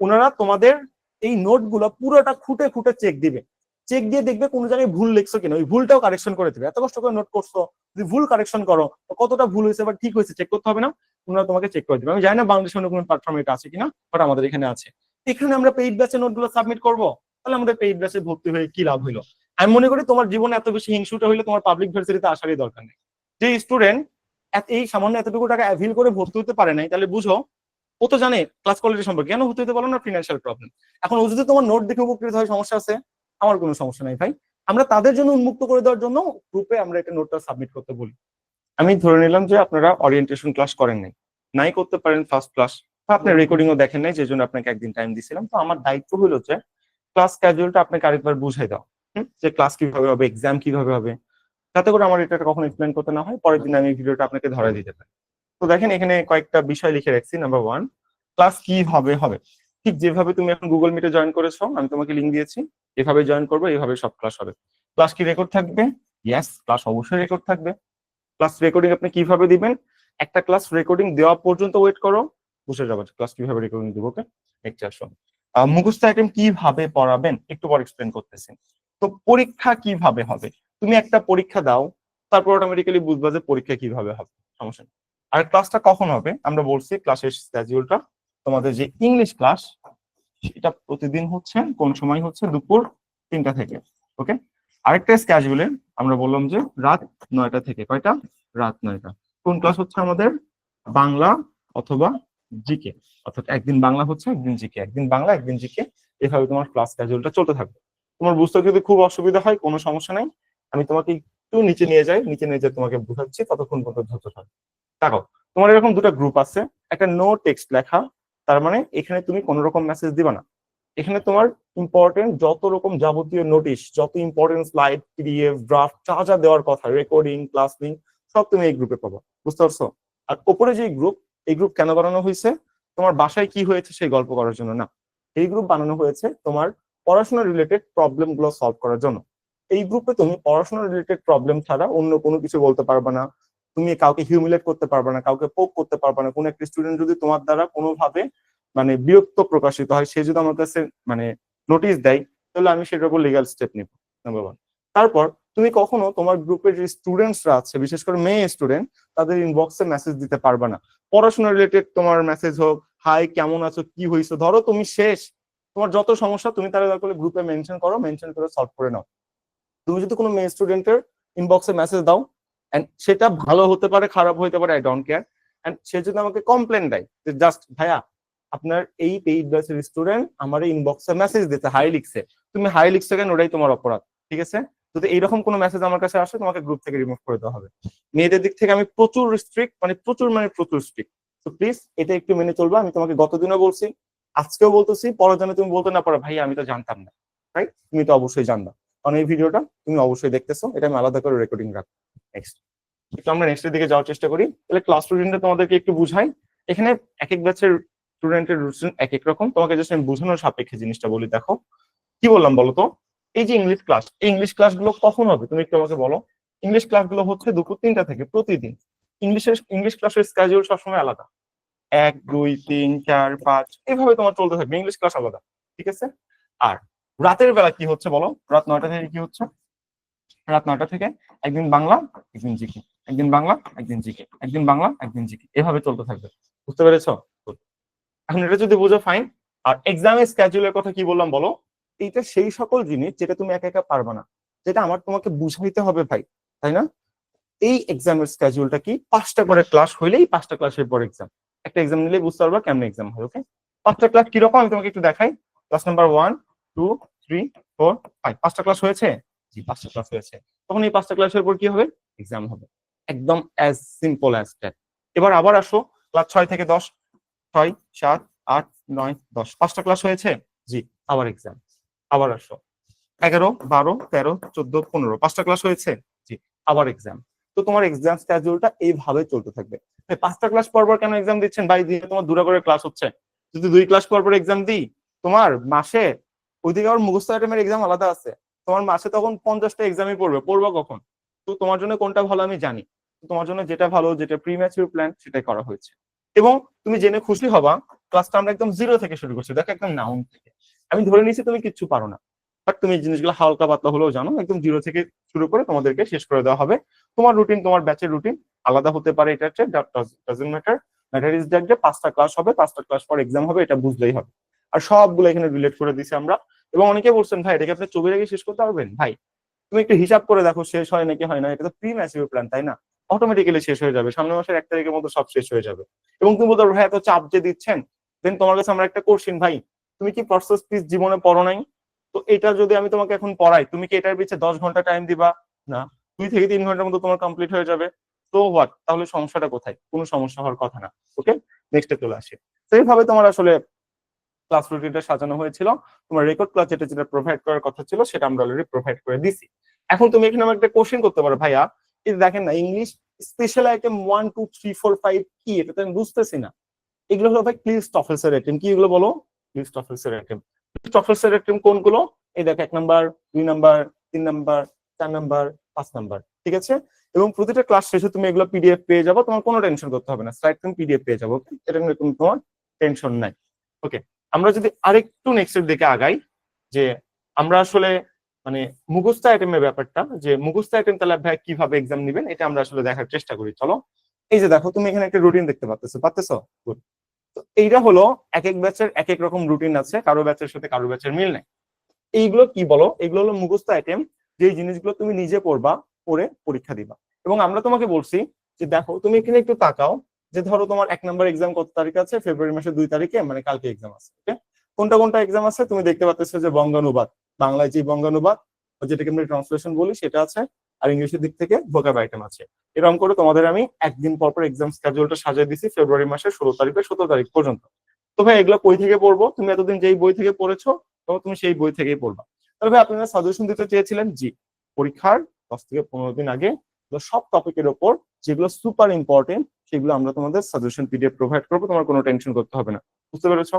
ওনারা তোমাদের এই নোটগুলো পুরোটা খুঁটে খুঁটে চেক দিবে। চেক দিয়ে দেখবে কোন জায়গায় ভুল লিখছো কিনা, ওই ভুলটাও কারেকশন করে দেবে। এত কষ্ট করে নোট করছ, যদি ভুল কারেকশন করো কতটা ভুল হয়েছে বা ঠিক হয়েছে চেক করতে হবে না? ওনারা তোমাকে চেক করে দেবে। আমি জানি না বাংলাদেশের অন্য কোনো প্ল্যাটফর্মে এটা আছে কিনা বাট আমাদের এখানে আছে। এখানে আমরা পেইড ব্যাচের নোটগুলো সাবমিট করব, তাহলে আমাদের পেইড ব্যাচে ভর্তি হয়ে কি লাভ হইল? আমি মনে করি তোমার জীবনে এত বেশি হিংসুটা হইলে তোমার পাবলিক ভার্সিটিতে আসারই দরকার নেই। যে স্টুডেন্ট এই সামান্য এতটুকু টাকা অ্যাভিল করে ভর্তি হতে পারে নাই, তাহলে বুঝো ও তো জানে ক্লাস কোয়ালিটি সম্পর্কে। কেন হতে হতে পারল না ফিনান্সিয়াল প্রবলেম এখন ও যদি তোমার নোট দেখে উপকৃত হয়, সমস্যা আছে? আমার কোনো সমস্যা নাই ভাই। আমরা তাদের জন্য উন্মুক্ত করে দেওয়ার জন্য গ্রুপে আমরা একটা নোটটা সাবমিট করতে বলি। আমি ধরে নিলাম যে আপনারা অরিয়েন্টেশন ক্লাস করেন নাই। নাই করতে পারেন ফার্স্ট ক্লাস বা আপনি রেকর্ডিংও দেখেন নাই যে জন্য আপনাকে একদিন টাইম দিছিলাম। তো আমার দায়িত্ব হলো যে ক্লাস ক্যাজুয়ালটা আপনাকে আরেকবার বুঝাই দাও? যে ক্লাস কীভাবে হবে এক্সাম কীভাবে হবে। যাতে করে আমার এটা কখনো এক্সপ্লেন করতে না হয়। পরের দিন আমি ভিডিওটা আপনাকে ধরা দিতে পারি। তো দেখেন এখানে কয়েকটা বিষয় লিখে রাখছি নাম্বার ওয়ান ক্লাস কীভাবে হবে? হবে ঠিক যেভাবে তুমি এখন গুগল মিটে জয়েন করেছ আমি তোমাকে লিঙ্ক দিয়েছি এভাবে জয়েন করব এভাবে সব ক্লাস হবে। ক্লাস কি রেকর্ড থাকবে? ইয়েস ক্লাস অবশ্যই রেকর্ড থাকবে। ক্লাস রেকর্ডিং আপনি কীভাবে দিবেন? একটা ক্লাস রেকর্ডিং দেওয়া পর্যন্ত ওয়েট করো বুঝে যাবে ক্লাস কীভাবে রেকর্ডিং দিব ওকে নেক্সট আসো। আহ, মুখস্থ আইটেম কীভাবে পড়াবেন? একটু পর এক্সপ্লেন করতেছি। তো পরীক্ষা কীভাবে হবে? তুমি একটা পরীক্ষা দাও তারপর অটোমেটিক্যালি বুঝবা যে পরীক্ষা কীভাবে হবে। সমস্যা নেই। আর ক্লাসটা কখন হবে? আমরা বলছি ক্লাসের স্কেজিউলটা তোমাদের যে ইংলিশ ক্লাস সেটা প্রতিদিন হচ্ছে, কোন সময় হচ্ছে? দুপুর তিনটা থেকে ওকে আরেকটা স্কেজুলে আমরা বললাম যে রাত নয়টা থেকে, কয়টা? রাত নয়টা। কোন ক্লাস হচ্ছে আমাদের? বাংলা অথবা জিকে। অর্থাৎ একদিন বাংলা হচ্ছে, একদিন জিকে। একদিন বাংলা, একদিন জিকে। এভাবে তোমার ক্লাস স্কেজুলটা চলতে থাকবে। তোমার বুঝতে যদি খুব অসুবিধা হয়, কোনো সমস্যা নেই। আমি তোমাকে একটু নিচে নিয়ে যাই, নিচে নিয়ে যাই তোমাকে বুঝাচ্ছি, ততক্ষণ পর্যন্ত ধরতে থাকবে দেখো, তোমার এরকম দুটো গ্রুপ আছে, একটা নো টেক্সট লেখা, তার মানে এখানে তুমি কোনো রকম মেসেজ দিবা না। এখানে তোমার ইম্পর্টেন্ট যত রকম যাবতীয় নোটিশ যত ইম্পর্টেন্ট স্লাইড পিডিএফ ড্রাফট যা যা দেওয়ার কথা রেকর্ডিং ক্লাস লিঙ্ক সব তুমি এই গ্রুপে পাবো, বুঝতে পারছ? আর ওপরে যে গ্রুপ এই গ্রুপ কেন বানানো হয়েছে? তোমার বাসায় কি হয়েছে সেই গল্প করার জন্য না। এই গ্রুপ বানানো হয়েছে তোমার পড়াশোনা রিলেটেড প্রবলেমগুলো সলভ করার জন্য। এই গ্রুপে তুমি পড়াশোনা রিলেটেড প্রবলেম ছাড়া অন্য কোনো কিছু বলতে পারবে না। তুমি কাউকে হিউমিলেট করতে পারবে না, কাউকে পোক করতে পারবে না। কোনো একটা স্টুডেন্ট যদি তোমার দ্বারা কোনোভাবে মানে বিরক্ত প্রকাশিত হয়, সে যদি আমার কাছে মানে নোটিশ দেয়, তাহলে আমি সেটার উপর লিগাল স্টেপ নিব নাম্বার ওয়ান তারপর তুমি কখনো তোমার গ্রুপের যে স্টুডেন্টসরা আছে, বিশেষ করে মেয়ে স্টুডেন্ট তাদের ইনবক্সে মেসেজ দিতে পারবে না। পড়াশোনা রিলেটেড তোমার মেসেজ হোক হাই কেমন আছো? কি হয়েছে? ধরো তুমি শেষ। তোমার যত সমস্যা, তুমি তাহলে দরকার গ্রুপে মেনশন করো মেনশন করে সলভ করে নাও। তুমি যদি কোনো মেয়ে স্টুডেন্টের ইনবক্সে মেসেজ দাও সেটা ভালো হতে পারে, খারাপ হতে পারে আই ডোন্ট কেয়ার এন্ড সে যদি আমাকে কমপ্লেন দেয়, যে জাস্ট ভাইয়া, আপনার এই পেইড ব্যাচের স্টুডেন্ট আমার ইনবক্সে মেসেজ দিতে হাই লিখছে। তুমি হাই লিখছো কেন? ওটাই তোমার অপরাধ, ঠিক আছে? যদি এইরকম কোনো মেসেজ আমার কাছে আসে, তোমাকে গ্রুপ থেকে রিমুভ করে দেওয়া হবে। মেয়েদের দিক থেকে আমি প্রচুর স্ট্রিক্ট মানে প্রচুর মানে প্রচুর স্ট্রিক্ট তো প্লিজ এটা একটু মেনে চলবে, আমি তোমাকে গতদিনও বলছি, আজকেও বলতেছি, পরের জন্য তুমি বলতে না পারো ভাই আমি তো জানতাম না রাইট তুমি তো অবশ্যই জানবা। কারণ এই ভিডিওটা তুমি অবশ্যই দেখতেছো। এটা আমি আলাদা করে রেকর্ডিং রাখব। নেক্সট একটু আমরা নেক্সটের দিকে যাওয়ার চেষ্টা করি। তাহলে ক্লাস স্টুডেন্টরা তোমাদেরকে একটু বুঝাই। এখানে এক এক ব্যাচের স্টুডেন্টের রুটিন এক এক রকম। তোমাকে জাস্ট আমি বোঝানোর সাপেক্ষে জিনিসটা বলি, দেখো। কি বললাম বলো তো? এই যে ইংলিশ ক্লাস এই ইংলিশ ক্লাসগুলো কখন হবে? তুমি একটু আমাকে বলো। ইংলিশ ক্লাসগুলো হচ্ছে দুপুর তিনটা থেকে প্রতিদিন। ইংলিশের ইংলিশ ক্লাসের স্কেজুল সবসময় আলাদা। এক, দুই, তিন, চার, পাঁচ, এভাবে তোমার চলতে থাকবে। ইংলিশ ক্লাস আলাদা। ঠিক আছে? আর রাতের বেলা কি হচ্ছে বলো? রাত নয়টা থেকে কি হচ্ছে? রাত নয়টা থেকে একদিন বাংলা, একদিন জিকে। একদিন বাংলা, একদিন জিকে। একদিন বাংলা, একদিন জিকে। এভাবে চলতে থাকবে। বুঝতে পেরেছ. এখন এটা যদি বুঝো ফাইন আর এক্সামের স্কেজুলের কথা কি বললাম বলো? এইটা সেই সকল জিনিস যেটা তুমি একা একা পারবে না। যেটা আমার তোমাকে বুঝাইতে হবে ভাই, তাই না? এই এক্সামের স্কেজুলটা কি? পাঁচটা করে ক্লাস হইলেই পাঁচটা ক্লাসের পর এক্সাম একটা এক্সাম নিলেই বুঝতে পারবা কেমন এক্সাম হয় ওকে পাঁচটা ক্লাস কীরকম? আমি তোমাকে একটু দেখাই। Class number one two three four five পাঁচটা ক্লাস হয়েছে? জি পাঁচটা ক্লাস হয়েছে। তখন এই পাঁচটা ক্লাসের পর কি হবে? এক্সাম হবে। একদম অ্যাজ সিম্পল অ্যাজ দ্যাট এবার আবার আসো ক্লাস ছয় থেকে দশ। ছয় সাত আট নয় দশ। পাঁচটা ক্লাস হয়েছে? জি আবার এক্সাম আবার আসো। এগারো বারো তেরো চোদ্দ পনেরো। পাঁচটা ক্লাস হয়েছে? জি আবার এক্সাম তো তোমার এক্সাম স্কেজুলটা এইভাবে চলতে থাকবে। পাঁচটা ক্লাস পর পর কেন এক্সাম দিচ্ছেন? ভাই দিয়ে তোমার দূরে করে ক্লাস হচ্ছে। যদি দুই ক্লাস পর পর এক্সাম দিই তোমার মাসে ওইদিকে আবার মুখস্থ আইটেমের এক্সাম আলাদা আছে। তোমার মাসে তখন পঞ্চাশটা এক্সামই পড়বে, পড়বা কখন? তো তোমার জন্য কোনটা ভালো আমি জানি। তোমার জন্য যেটা ভালো, যেটা প্রি ম্যাচিউর প্ল্যান সেটাই করা হয়েছে। এবং তুমি জেনে খুশি হবা ক্লাসটা আমরা একদম জিরো থেকে শুরু করছি। দেখো একদম নাউন থেকে। আমি ধরে নিয়েছি তুমি কিচ্ছু পারো না। বাট তুমি জিনিসগুলো হালকা পাতলা হলেও জানো, একদম জিরো থেকে শুরু করে তোমাদেরকে শেষ করে দেওয়া হবে। তোমার রুটিন তোমার ব্যাচের রুটিন আলাদা হতে পারে, এটা হচ্ছে ম্যাটার ম্যাটার ইজ দ্যাট যে পাঁচটা ক্লাস হবে, পাঁচটা ক্লাস পর এক্সাম হবে, এটা বুঝলেই হবে। আর সবগুলো এখানে রিলেট করে দিছি আমরা। এবং অনেকে বলছেন, ভাই, এটাকে আপনি ছবির আগে শেষ করতে পারবেন? ভাই, তুমি একটু হিসাব করে দেখো, শেষ হয় নাকি হয় না, এটা তো প্রি ম্যাচিউর প্ল্যান তাই না? অটোমেটিক্যালি শেষ হয়ে যাবে। সামনের মাসের এক তারিখের মধ্যে সব শেষ হয়ে যাবে। এবং তুমি বলতে ভাই, এত চাপ যে দিচ্ছেন? দেন তোমার কাছে আমরা একটা কোশ্চিন ভাই, তুমি কি প্রসেস পিস জীবনে পড়ো নাই? তো এটা যদি আমি তোমাকে এখন পড়াই, তুমি কি এটার পিছিয়ে দশ ঘণ্টা টাইম দিবা? না। দুই থেকে তিন ঘণ্টার মধ্যে তোমার কমপ্লিট হয়ে যাবে। তো হোয়াট তাহলে সমস্যাটা কোথায়? কোনো সমস্যা হওয়ার কথা না। ওকে নেক্সটে চলে আসি। তো এইভাবে তোমার আসলে ক্লাস রুটিনটা সাজানো হয়েছিল। তোমার রেকর্ড ক্লাস যেটা যেটা প্রোভাইড করার কথা ছিল, সেটা আমরা অলরেডি প্রোভাইড করে দিছি। এখন তুমি এখানে আমার একটা কোশ্চেন করতে পারো, ভাইয়া। এই দেখেন না English special item one two three four five কি? এটা তো আমি বুঝতেছি না। এগুলো হলো ভাই ক্লিস টফেলসের আইটেম কি এগুলো বলো? ক্লিস টফেলসের আইটেম টফেলসের আইটেম কোনগুলো? এই দেখো, এক নাম্বার, দুই নাম্বার, তিন নাম্বার, চার নাম্বার, পাঁচ নাম্বার, ঠিক আছে? এবং প্রতিটা ক্লাস শেষে তুমি এগুলো পিডিএফ পেয়ে যাব। তোমার কোনো টেনশন করতে হবে না। স্লাইড তুমি পিডিএফ পেয়ে যাব? এটা নিয়ে তোমার টেনশন নাই। ওকে আমরা যদি আরেকটু নেক্সটের দিকে আগাই, যে আমরা আসলে মানে মুখস্থ আইটেমের ব্যাপারটা, যে মুখস্থ আইটেম তাহলে ভাই কীভাবে এক্সাম নেবেন, এটা আমরা আসলে দেখার চেষ্টা করি, চলো। এই যে দেখো, তুমি এখানে একটা রুটিন দেখতে পাচ্ছ পাচ্তেছো গুড তো এইটা হলো এক এক ব্যাচের এক এক রকম রুটিন আছে, কারও ব্যাচের সাথে কারও ব্যাচের মিল নাই। এইগুলো কি বলো? এগুলো হলো মুখস্থ আইটেম যে জিনিসগুলো তুমি নিজে পড়বা পড়ে পরীক্ষা দিবা। এবং আমরা তোমাকে বলছি যে দেখো, তুমি এখানে একটু তাকাও যে ধরো তোমার এক নম্বর এক্সাম কত তারিখ আছে? ফেব্রুয়ারি মাসের দুই তারিখে মানে কালকে এক্সাম আছে ওকে কোনটা কোনটা এক্সাম আছে? তুমি দেখতে পাচ্ছ যে বঙ্গানুবাদ, বাংলায় যে বঙ্গানুবাদ যেটাকে আমরা ট্রান্সলেশন বলি, সেটা আছে, আর ইংলিশের দিক থেকে ভোকাব আইটেম আছে। এরকম করে তোমাদের আমি একদিন পর পর এক্সাম স্কেজুলটা সাজিয়ে দিছি ফেব্রুয়ারি মাসের ষোলো তারিখে, সতেরো তারিখ পর্যন্ত। তো ভাই, এগুলো বই থেকে পড়ব। তুমি এতদিন যেই বই থেকে পড়েছো, তো তুমি সেই বই থেকেই পড়বা। তবে আপনারা সাজেশন দিতে চেয়েছিলেন জি, পরীক্ষার দশ থেকে পনেরো দিন আগে সব টপিকের ওপর যেগুলো সুপার ইম্পর্টেন্ট সেগুলো আমরা তোমাদের সাজেশন পিডিএফ প্রোভাইড করব, তোমার কোনো টেনশন করতে হবে না। বুঝতে পেরেছ?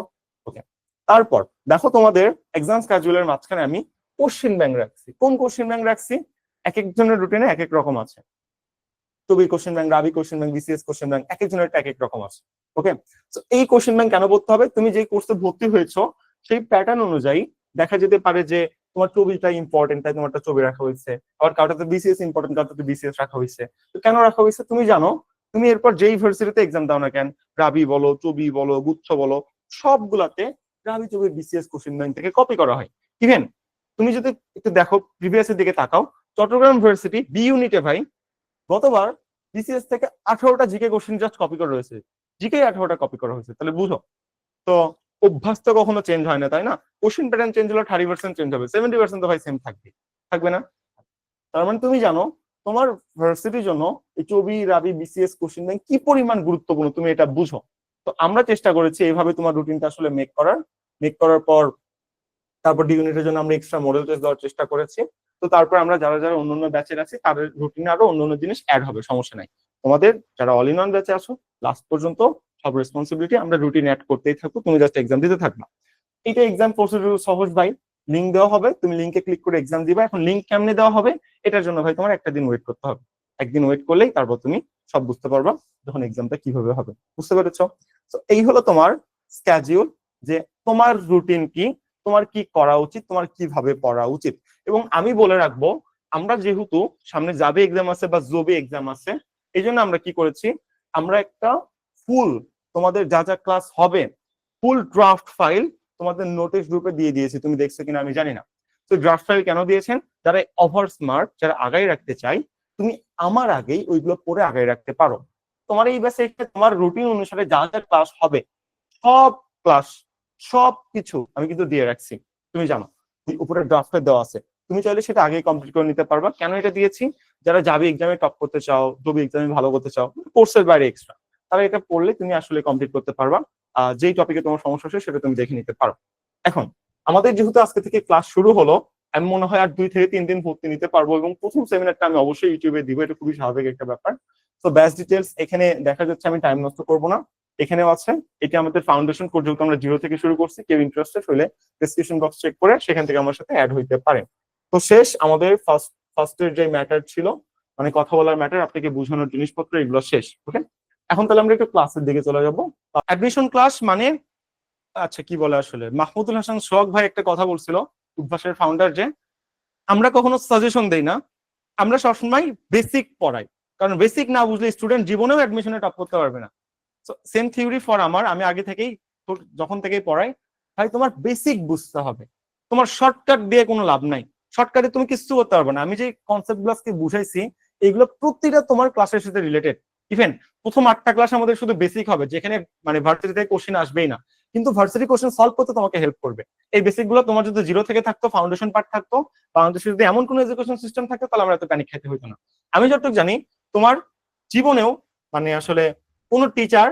ওকে তারপর দেখো তোমাদের এক্সাম স্কেজুলের মাঝখানে আমি কোশ্চেন ব্যাংক রাখছি। কোন কোশ্চেন ব্যাংক রাখছি? এক একজনের রুটিনে এক এক রকম আছে। টবি কোশ্চেন ব্যাংক রাবি question bank BCS question bank এক একজনের এক এক রকম আছে। ওকে তো এই কোশ্চেন ব্যাংক কেন পড়তে হবে? তুমি যে কোর্সে ভর্তি হয়েছো, সেই প্যাটার্ন অনুযায়ী দেখা যেতে পারে যে তোমার ছবিটা ইম্পর্টেন্ট তাই তোমারটা ছবি রাখা হয়েছে। আবার কাউটাতে বিসিএস ইম্পর্টেন্ট কাউটাতে বিসিএস রাখা হয়েছে। তো কেন রাখা হয়েছে? তুমি জানো তুমি এরপর যেই ইউনিভার্সিটিতে এক্সাম দাও না কেন রাবি বলো চবি বলো গুচ্ছ বলো, সবগুলাতে রাবি চবির বিসিএস কোশ্চেন ব্যাংক থেকে কপি করা হয়। ইভেন তুমি যদি একটু দেখো প্রিভিয়াস এর দিকে তাকাও চট্টগ্রাম ইউনিভার্সিটি বি ইউনিটে ভাই, গতবার বিসিএস থেকে আঠারোটা জিকে কোশ্চেন জাস্ট কপি করা হয়েছে। জিকে আঠারোটা কপি করা হয়েছে, তাহলে বুঝো। তো অভ্যাস তো কখনো চেঞ্জ হয় না, তাই না? কোশ্চেন প্যাটার্ন চেঞ্জ হলো থার্টি পার্সেন্ট চেঞ্জ হবে সেভেন্টি পার্সেন্ট তো ভাই সেম থাকবে থাকবে না? তার মানে তুমি জানো তোমার ভার্সিটির জন্য এই চবি, রাবি বিসিএস কোশ্চেন ব্যাংক কি পরিমাণ গুরুত্বপূর্ণ তুমি এটা বুঝো? তো আমরা চেষ্টা করেছি এইভাবে তোমার রুটিনটা আসলে মেক করার। মেক করার পর তারপর ডি ইউনিটের জন্য আমরা এক্সট্রা মডেল টেস্ট দেওয়ার চেষ্টা করেছি। তো তারপর আমরা যারা যারা অন্যান্য ব্যাচের আছে, তাদের রুটিনে আরও অন্যান্য জিনিস অ্যাড হবে, সমস্যা নাই। তোমাদের যারা অল ইন ওয়ান ব্যাচে আছো লাস্ট পর্যন্ত সব রেসপন্সিবিলিটি আমরা রুটিন অ্যাড করতেই থাকব তুমি জাস্ট এক্সাম দিতে থাকবা। এটা এক্সাম প্রসিডিউর সহজ ভাই। লিঙ্ক দেওয়া হবে, তুমি লিঙ্কে ক্লিক করে এক্সাম দিবা। এখন লিঙ্ক কেমনে দেওয়া হবে? এটার জন্য ভাই তোমার একটা দিন ওয়েট করতে হবে। একদিন ওয়েট করলেই তারপর তুমি সব বুঝতে পারবা যখন এক্সামটা কীভাবে হবে। বুঝতে পেরেছ? তো এই হলো তোমার স্ক্যাজিউল যে তোমার রুটিন কি, তোমার কি করা উচিত, তোমার কীভাবে পড়া উচিত। এবং আমি বলে রাখব, আমরা যেহেতু সামনে যাবে এক্সাম আছে বা জবে এক্সাম আছে, এই জন্য আমরা কি করেছি, আমরা একটা ফুল তোমাদের যা যা ক্লাস হবে ফুল ড্রাফট ফাইল তোমাদের নোটিশ গ্রুপে দিয়ে দিয়েছি। তুমি দেখছ কিনা আমি জানি না। তো ড্রাফট ফাইল কেন দিয়েছেন? যারা ওভার স্মার্ট যারা আগাই রাখতে চাই তুমি আমার আগেই ওইগুলো পড়ে আগাই রাখতে পারো। তোমার এই ব্যাসে তোমার রুটিন অনুসারে যা যা ক্লাস হবে, সব ক্লাস সব কিছু আমি কিন্তু দিয়ে রাখছি। তুমি জানো উপরে ড্রাফটে দেওয়া আছে। তুমি চাইলে সেটা আগেই কমপ্লিট করে নিতে পারবা। কেন এটা দিয়েছি? যারা যাবে এক্সামে টপ করতে চাও জবি এক্সামে ভালো করতে চাও কোর্সের বাইরে এক্সট্রা তারা এটা পড়লে তুমি আসলে কমপ্লিট করতে পারবা। যেই টপিকে তোমার সমস্যা হচ্ছে, সেটা তুমি দেখে নিতে পারো। এখন আমাদের যেহেতু আজকে থেকে ক্লাস শুরু হলো, আমি মনে হয় আর দুই থেকে তিন দিন ভর্তি নিতে পারব এবং প্রথম সেমিনারটা আমি অবশ্যই ইউটিউবে দিব, এটা খুবই স্বাভাবিক একটা ব্যাপার। তো ব্যাচ ডিটেলস এখানে দেখা যাচ্ছে আমি টাইম নষ্ট করব না। এখানেও আছে, এটা আমাদের ফাউন্ডেশন পর্যন্ত আমরা জিরো থেকে শুরু করছি, কেউ ইন্টারেস্টেড হলে ডিসক্রিপশন বক্স চেক করে সেখান থেকে আমার সাথে অ্যাড হইতে পারেন তো শেষ, আমাদের ফার্স্ট ফার্স্টের যে ম্যাটার ছিল মানে কথা বলার ম্যাটার আপনাকে বোঝানোর জিনিসপত্র, এগুলো শেষ ওকে এখন তাহলে আমরা একটু ক্লাসের দিকে চলে যাব। অ্যাডমিশন ক্লাস মানে আচ্ছা কি বলে আসলে? মাহমুদুল হাসান সোহাগ ভাই একটা কথা বলছিল, উদ্ভাসের ফাউন্ডার যে, আমরা কখনো সাজেশন দেই না, আমরা সবসময় বেসিক পড়াই। কারণ বেসিক না বুঝলে স্টুডেন্ট জীবনেও অ্যাডমিশনে টপ করতে পারবে না। সেম থিওরি ফর আমার। আমি আগে থেকেই যখন থেকেই পড়াই, ভাই, তোমার বেসিক বুঝতে হবে। তোমার শর্টকাট দিয়ে কোনো লাভ নাই। শর্টকাটে তুমি কিছু করতে পারবে না। আমি যে কনসেপ্টগুলো আজকে বুঝাইছি, এগুলো প্রতিটা তোমার ক্লাসের সাথে রিলেটেড ইভেন প্রথম আটটা ক্লাস আমাদের শুধু বেসিক হবে। যেখানে মানে ভার্সিটি থেকে কোশ্চেন আসবেই না। কিন্তু ভার্সিটি কোশ্চেন সলভ করতে তোমাকে হেল্প করবে। এই বেসিকগুলো তোমার যদি জিরো থেকে থাকতো ফাউন্ডেশন পার্ট থাকতো, বাংলাদেশে যদি এমন কোনো এডুকেশন সিস্টেম থাকতো তাহলে আমরা এত প্যানিক খেতে হইতো না। আমি যতটুকু জানি, তোমার জীবনেও মানে আসলে কোনো টিচার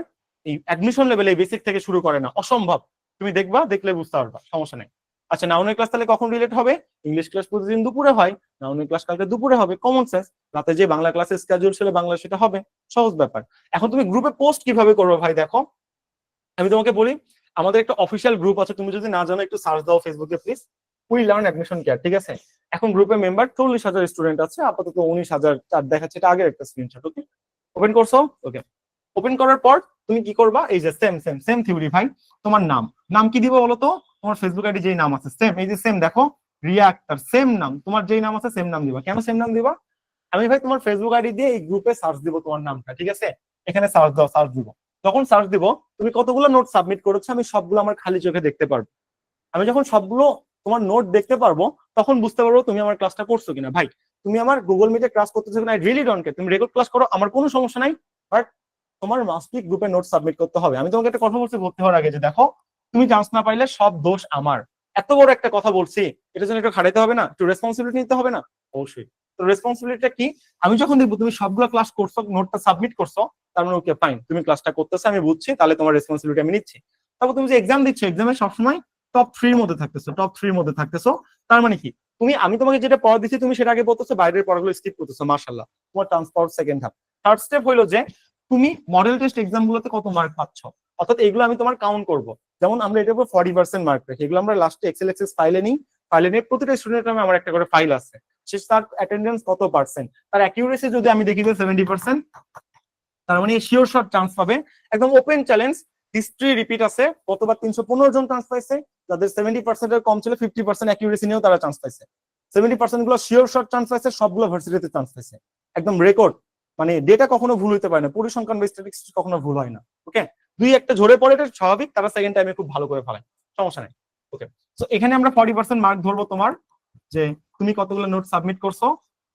এই অ্যাডমিশন লেভেলে বেসিক থেকে শুরু করে না। অসম্ভব। তুমি দেখবা, দেখলে বুঝতে পারবা, সমস্যা নেই। আচ্ছা নাউনের ক্লাস তাহলে কখন রিলেট হবে? ইংলিশ ক্লাস প্রতিদিন দুপুরে হয় নাউনের ক্লাস কালকে দুপুরে হবে কমন সেন্স রাতে যে বাংলা ক্লাসের স্কেজুল ছিল বাংলা সেটা হবে, সহজ ব্যাপার। এখন তুমি গ্রুপে পোস্ট কীভাবে করবে ভাই দেখো। আমি তোমাকে বলি আমাদের একটা অফিসিয়াল গ্রুপ আছে, তুমি যদি না জানো একটু সার্চ দাও ফেসবুকে please we learn admission care ঠিক আছে? এখন গ্রুপে মেম্বার চল্লিশ হাজার স্টুডেন্ট আছে, আপাতত উনিশ হাজার চার দেখাচ্ছে, এটা আগের একটা স্ক্রিনশট ওকে ওপেন করছ? ওকে ওপেন করার পর তুমি কি করবা? এই যে সেম সেম সেম থিওরি ভাই তোমার নাম। নাম কি দিবে বলো তো তোমার ফেসবুক আইডি যেই নাম আছে সেম এই যে সেম দেখো রিয়া আক্তার সেম নাম। তোমার যেই নাম আছে সেম নাম দিবা। কেন সেম নাম দিবা? আমি ভাই তোমার ফেসবুক আইডি দিয়ে এই গ্রুপে সার্চ দিব তোমার নামটা, ঠিক আছে? এখানে সার্চ দাও সার্চ দিব। যখন সার্চ দিব, তুমি কতগুলো নোট সাবমিট করেছ, আমি সবগুলো আমার খালি চোখে দেখতে পারব। আমি যখন সবগুলো তোমার নোট দেখতে পারব, তখন বুঝতে পারব তুমি আমার ক্লাসটা করছ কিনা। ভাই, তুমি আমার গুগল মিটে ক্লাস করতেছো কিনা? রিয়েলি ডোন্ট তুমি রেকর্ড ক্লাস করো, আমার কোনো সমস্যা নাই। বাট তোমার মাস্টিক গ্রুপে নোট সাবমিট করতে হবে। আমি তোমাকে একটা কথা বলছি ভর্তি হওয়ার আগে যে দেখো, তুমি চান্স না পাইলে সব দোষ আমার। এত বড় একটা কথা বলছি, এটা জন্য একটু খাটাইতে হবে না? একটু রেসপন্সিবিলিটি নিতে হবে না? অবশ্যই। তো রেসপন্সিবিলিটিটা কি? আমি যখন দেখব তুমি সবগুলো ক্লাস করছ নোটটা সাবমিট করছ, তার মানে ওকে ফাইন তুমি ক্লাসটা করতেছো, আমি বুঝছি, তাহলে তোমার রেসপন্সিবিলিটি আমি নিচ্ছি। তারপর তুমি যে এক্সাম দিচ্ছ এক্সামে সবসময় টপ থ্রির মধ্যে থাকতেছো টপ থ্রির মধ্যে থাকতেছো, তার মানে কি? তুমি, আমি তোমাকে যেটা পড়া দিচ্ছি তুমি সেটা আগে পড়তেছো, বাইরের পড়াগুলো স্কিপ করতেছো মার্শাল্লাহ তোমার transport second half third step হলো যে, তুমি মডেল টেস্ট এক্সাম গুলোতে কত মার্ক পাচ্ছ? অর্থাৎ এগুলো আমি তোমার কাউন্ট করব। যেমন আমরা এটার উপর ফর্টি পার্সেন্ট মার্ক রাখি। এগুলো আমরা লাস্টে এক্সেল এক্সেস ফাইলে নিই। ফাইলে নিয়ে প্রতিটা স্টুডেন্ট নামে আমার একটা করে ফাইল আছে। সে তার অ্যাটেন্ডেন্স কত পার্সেন্ট তার অ্যাকিউরেসি যদি আমি দেখি যে সেভেন্টি পার্সেন্ট তার মানে শিওর শট চান্স পাবে। একদম ওপেন চ্যালেঞ্জ হিস্ট্রি রিপিট আছে তিনশো পনেরো জন চান্স পাইছে, যাদের সেভেন্টি পার্সেন্টের কম ছিল ফিফটি পার্সেন্ট অ্যাকিউরেসি নিয়েও তারা চান্স পাইছে। সেভেন্টি পার্সেন্টগুলো শিওর শট চান্স পাইছে, সবগুলো ভার্সিটিতে চান্স পাইছে। একদম রেকর্ড মানে ডেটা কখনো ভুল হতে পারে না, পরিসংখ্যান স্ট্যাটিস্টিক্স কখনো ভুল হয় না ওকে দুই একটা ঝরে পড়ে এটা স্বাভাবিক, তারা সেকেন্ড টাইমে খুব ভালো করে ফেলায়, সমস্যা নেই ওকে তো এখানে আমরা ফর্টি পার্সেন্ট মার্ক ধরবো তোমার যে তুমি কতগুলো নোট সাবমিট করছ,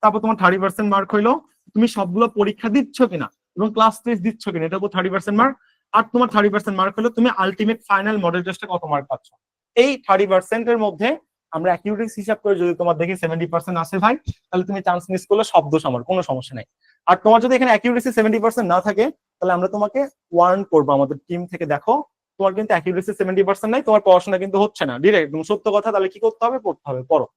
তারপর তোমার থার্টি পার্সেন্ট মার্ক হইল, তুমি সবগুলো পরীক্ষা দিচ্ছ কিনা এবং ক্লাস টেস্ট দিচ্ছ কিনা এটা থার্টি পার্সেন্ট মার্ক আর তোমার থার্টি পার্সেন্ট মার্ক হলো তুমি আলটিমেট ফাইনাল মডেল টেস্টে কত মার্ক পাচ্ছ। এই থার্টি পার্সেন্টের মধ্যে আমরা অ্যাকিউরেন্স হিসাব করে যদি তোমার দেখি সেভেন্টি পার্সেন্ট আসে ভাই, তাহলে তুমি চান্স মিস করলে সব দোষ আমার, কোনো সমস্যা নাই। আর তোমার যদি এখানে অ্যাকিউরেসি সেভেন্টি পার্সেন্ট না থাকে, তাহলে আমরা তোমাকে ওয়ার্ন করব আমাদের টিম থেকে, দেখো, তোমার কিন্তু অ্যাকিউরেসি সেভেন্টি পার্সেন্ট নাই, তোমার পড়াশোনা কিন্তু হচ্ছে না ডিরেক্ট সত্য কথা, তাহলে কি করতে হবে? পড়তে হবে, পড়ো।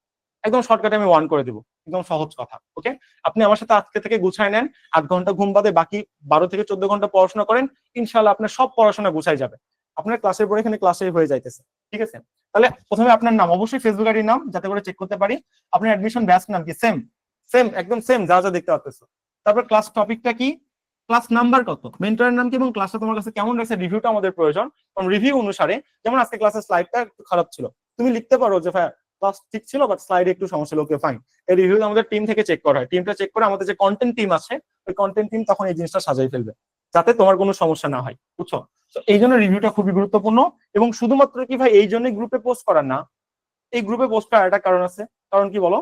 একদম শর্টকাটে আমি ওয়ার্ন করে দেবো। একদম সহজ কথা ওকে আপনি আমার সাথে আজকে থেকে গুছায় নেন, আধ ঘণ্টা ঘুম বাদে বাকি বারো থেকে চোদ্দ ঘণ্টা পড়াশোনা করেন ইনশাল্লাহ আপনার সব পড়াশোনা গুছাই যাবে। আপনার ক্লাসের পরে এখানে ক্লাসে হয়ে যাইতেছে, ঠিক আছে? তাহলে প্রথমে আপনার নাম, অবশ্যই ফেসবুক আইডির নাম, যাতে করে চেক করতে পারি। আপনার অ্যাডমিশন ব্যাচ নাম কি? সেম সেম একদম সেম যা যা দেখতে পাচ্ছ তারপর ক্লাস টপিকটা কি? ক্লাস নাম্বার কত? মেন্টরের নাম কি এবং ক্লাসটা তোমার কাছে কেমন লাগছে রিভিউটা আমাদের প্রয়োজন। কারণ রিভিউ অনুসারে, যেমন আজকে ক্লাসের স্লাইডটা একটু খারাপ ছিল, তুমি লিখতে পারো যে ভাই ক্লাস ঠিক ছিল বাট স্লাইডে একটু সমস্যা ছিল ওকে ফাইন এই রিভিউ আমাদের টিম থেকে চেক করা হয়। টিমটা চেক করে আমাদের যে কন্টেন্ট টিম আছে, ওই কন্টেন্ট টিম তখন এই জিনিসটা সাজাই ফেলবে, যাতে তোমার কোনো সমস্যা না হয়, বুঝছ? তো এই জন্য রিভিউটা খুবই গুরুত্বপূর্ণ এবং শুধুমাত্র কি ভাই, এই জন্য গ্রুপে পোস্ট করার না। এই গ্রুপে পোস্ট করার একটা কারণ আছে। কারণ কি বলো?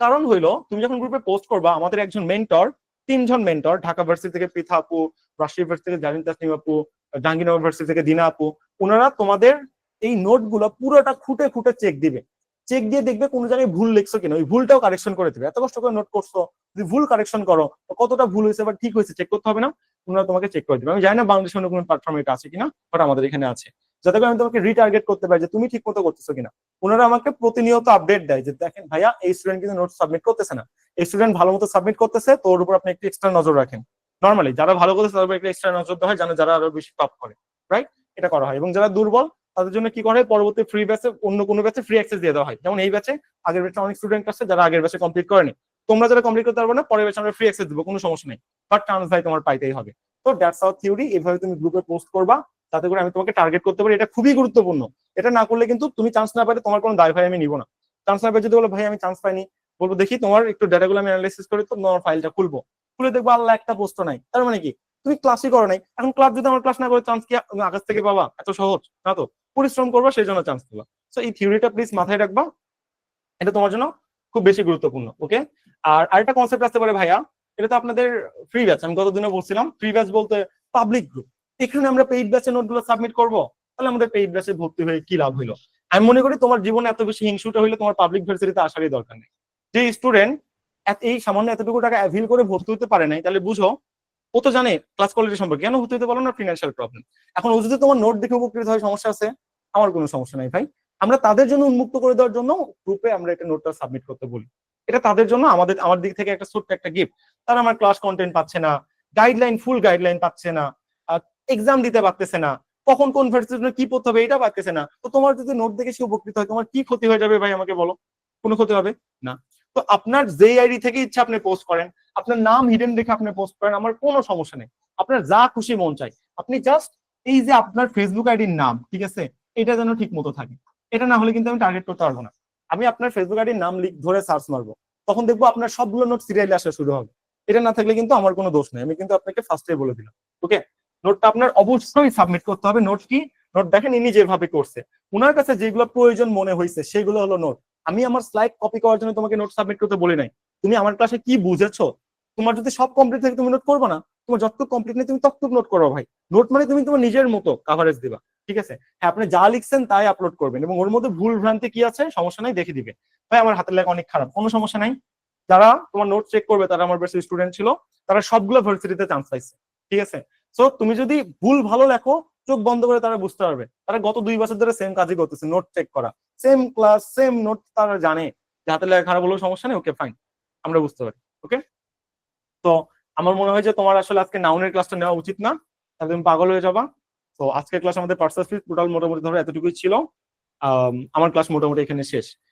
কারণ হইল, তুমি যখন গ্রুপে পোস্ট করবা, আমাদের একজন মেন্টর তিনজন মেন্টর ঢাকা ভার্সিটি থেকে পৃথা আপু, রাজশাহী ভার্সিটি থেকে জামিন তাসনিম আপু, জাহাঙ্গীরনগর ভার্সিটি থেকে দিনা আপু ওনারা তোমাদের এই নোটগুলো পুরোটা খুঁটে খুঁটে চেক দিবে। চেক দিয়ে দেখবে কোন জায়গায় ভুল লিখছো কিনা। ওই ভুলটাও কারেকশন করে দেবে। এত কষ্ট করে নোট করছ। যদি ভুল কারেকশন করো কতটা ভুল হয়েছে বা ঠিক হয়েছে চেক করতে হবে না? ওনারা তোমাকে চেক করে দেবে। আমি জানি না বাংলাদেশের অন্য কোনো প্ল্যাটফর্ম এটা আছে কিনা বাট আমাদের এখানে আছে। যাতে করে আমি তোমাকে রিটার্গেট করতে পারি যে তুমি ঠিক মতো করতেছো কিনা। ওনারা আমাকে প্রতিনিয়ত আপডেট দেয় যে, দেখেন ভাইয়া, এই স্টুডেন্ট কিন্তু নোট সাবমিট করতেছে না। এই স্টুডেন্ট ভালো মতো সাবমিট করতেছে তো ওর উপর আপনি একটু এক্সট্রা নজর রাখেন। নর্মালি যারা ভালো করতেছে, তাদের উপর একটু এক্সট্রা নজর দেওয়া হয়, যেন যারা আরও বেশি টপ করে। রাইট এটা করা হয়। এবং যারা দুর্বল তাদের জন্য কি করে পরবর্তী ফ্রি ব্যাচে অন্য কোনো ব্যাচে ফ্রি অ্যাক্সেস দিয়ে দেওয়া হয়। যেমন এই ব্যাচে আগের ব্যাচে অনেক স্টুডেন্ট আছে যারা আগের ব্যাচে কমপ্লিট করেনি। তোমরা যারা কমপ্লিট করতে পারবে না, পরের ব্যাচে আমরা ফ্রি অ্যাক্সেস দেবো, কোনো সমস্যা নেই। বাট চান্স ভাই তোমার পাইতেই হবে। তো দ্যাটস আওয়ার থিওরি এইভাবে তুমি গ্রুপে পোস্ট করবা, তাতে করে আমি তোমাকে টার্গেট করতে পারি। এটা খুবই গুরুত্বপূর্ণ। এটা না করলে কিন্তু তুমি চান্স না পেলে তোমার কোনো দায় ভাই আমি নিব না। চান্স না পেয়ে যদি বলো, ভাই, আমি চান্স পাইনি। বলব, দেখি তোমার একটু ডেটাগুলো আমি অ্যানালাইসিস করে তো তোমার ফাইলটা খুলবো। খুলে দেখব, আল্লাহ, একটা পোস্ট নাই। তার মানে কি? তুমি ক্লাসই করো নাই। এখন ক্লাস যদি আমার ক্লাস না করে চান্স কি আকাশ থেকে পাবা? এত সহজ, না তো? পরিশ্রম করবা, সেই জন্য চান্স পাবা সো এই থিওরিটা প্লিজ মাথায় রাখবা। এটা তোমার জন্য খুব বেশি গুরুত্বপূর্ণ ওকে আর আরেকটা কনসেপ্ট আসতে পারে ভাইয়া, এটা তো আপনাদের ফ্রি ব্যাচ আমি গতদিনে বলছিলাম ফ্রি ব্যাচ বলতে পাবলিক গ্রুপ এখানে আমরা পেইড ব্যাচের নোটগুলো সাবমিট করব, তাহলে আমাদের পেইড ব্যাচে ভর্তি হয়ে কি লাভ হইল? আমি মনে করি তোমার জীবনে এত বেশি হিংসুটা হইলে তোমার পাবলিক ভার্সিটিতে আসারই দরকার নেই। যে স্টুডেন্ট এই সামান্য এতটুকু টাকা অ্যাভিল করে ভর্তি হতে পারে নাই, তাহলে বুঝো, ও তো জানে ক্লাস কোয়ালিটি সম্পর্কে। কেন ভর্তি হতে পারো না? ফিনান্সিয়াল প্রবলেম এখন ও যদি তোমার নোট দেখে উপকৃত হয়, সমস্যা আছে। আমার কোনো সমস্যা নাই ভাই। আমরা তাদের জন্য উন্মুক্ত করে দেওয়ার জন্য গ্রুপে আমরা একটা নোটটা সাবমিট করতে বলি। এটা তাদের জন্য আমাদের, আমার দিক থেকে একটা ছোট্ট একটা গিফট তারা আমার ক্লাস কন্টেন্ট পাচ্ছে না গাইডলাইন ফুল গাইডলাইন পাচ্ছে না এক্সাম দিতে পারতেছে না। কখন কোন ভার্সিটির কি পড়তে হবে এটা পারতেছে না। তো তোমার যদি নোট দেখে সে উপকৃত হয়, তোমার কি ক্ষতি হয়ে যাবে ভাই আমাকে বলো? কোনো ক্ষতি হবে? না। তো আপনার যেই আইডি থেকে ইচ্ছা আপনি পোস্ট করেন, আপনার নাম হিডেন দেখে আপনি পোস্ট করেন, আমার কোনো সমস্যা নেই। আপনার যা খুশি মন চাই। আপনি জাস্ট এই যে আপনার ফেসবুক আইডির নাম, ঠিক আছে? এটা যেন ঠিক মতো থাকে। এটা না হলে কিন্তু আমি টার্গেট করতে পারব না। আমি আপনার ফেসবুক আইডির নাম লিখ, ধরে সার্চ মারবো। তখন দেখব আপনার সবগুলো নোট সিরিয়ালে আসা শুরু হবে। এটা না থাকলে কিন্তু আমার কোনো দোষ নেই। আমি কিন্তু আপনাকে ফার্স্টে বলে দিলাম। ওকে নোটটা আপনার অবশ্যই সাবমিট করতে হবে। নোট কি? নোট দেখেন ইনি যেভাবে করছে। ওনার কাছে যেগুলো প্রয়োজন মনে হয়েছে সেগুলো হলো নোট আমি আমার স্লাইড কপি করার জন্য তোমাকে নোট সাবমিট করতে বলি নাই। তুমি আমার ক্লাসে কি বুঝেছ? তোমার যদি সব কমপ্লিট থাকে, তুমি নোট করবে না। তোমার যতটুকু কমপ্লিট নেই, তুমি ততটুকু নোট করো ভাই। নোট মানে তুমি তোমার নিজের মতো কাভারেজ দিবা। ঠিক আছে? হ্যাঁ আপনি যা লিখছেন তাই আপলোড করবেন এবং ওর মধ্যে ভুল ভ্রান্তি কি আছে সমস্যা নাই, দেখে দিবে। ভাই, আমার হাতের লেখা অনেক খারাপ, কোনো সমস্যা নাই। যারা তোমার নোট চেক করবে, তারা আমার বেশি স্টুডেন্ট ছিল, তারা সবগুলো ভার্সিটিতে চান্স পাইছে, ঠিক আছে? সো তুমি যদি ভুল ভালো লেখো, চোখ বন্ধ করে তারা বুঝতে পারবে। তারা গত দুই বছর ধরে সেম কাজই করতেছে নোট চেক করা। সেম ক্লাস সেম নোট তারা জানে। যে হাতের লেখা খারাপ হলেও সমস্যা নেই ওকে ফাইন আমরা বুঝতে পারি ওকে তো, আমার মনে হয় যে তোমার আসলে আজকে নাউনের ক্লাসটা নেওয়া উচিত না। তাহলে তুমি পাগল হয়ে যাবা। তো আজকের ক্লাস আমাদের পার্সাস টোটাল মোটামুটি ধরো এতটুকুই ছিল। আম, আমার ক্লাস মোটামুটি এখানে শেষ।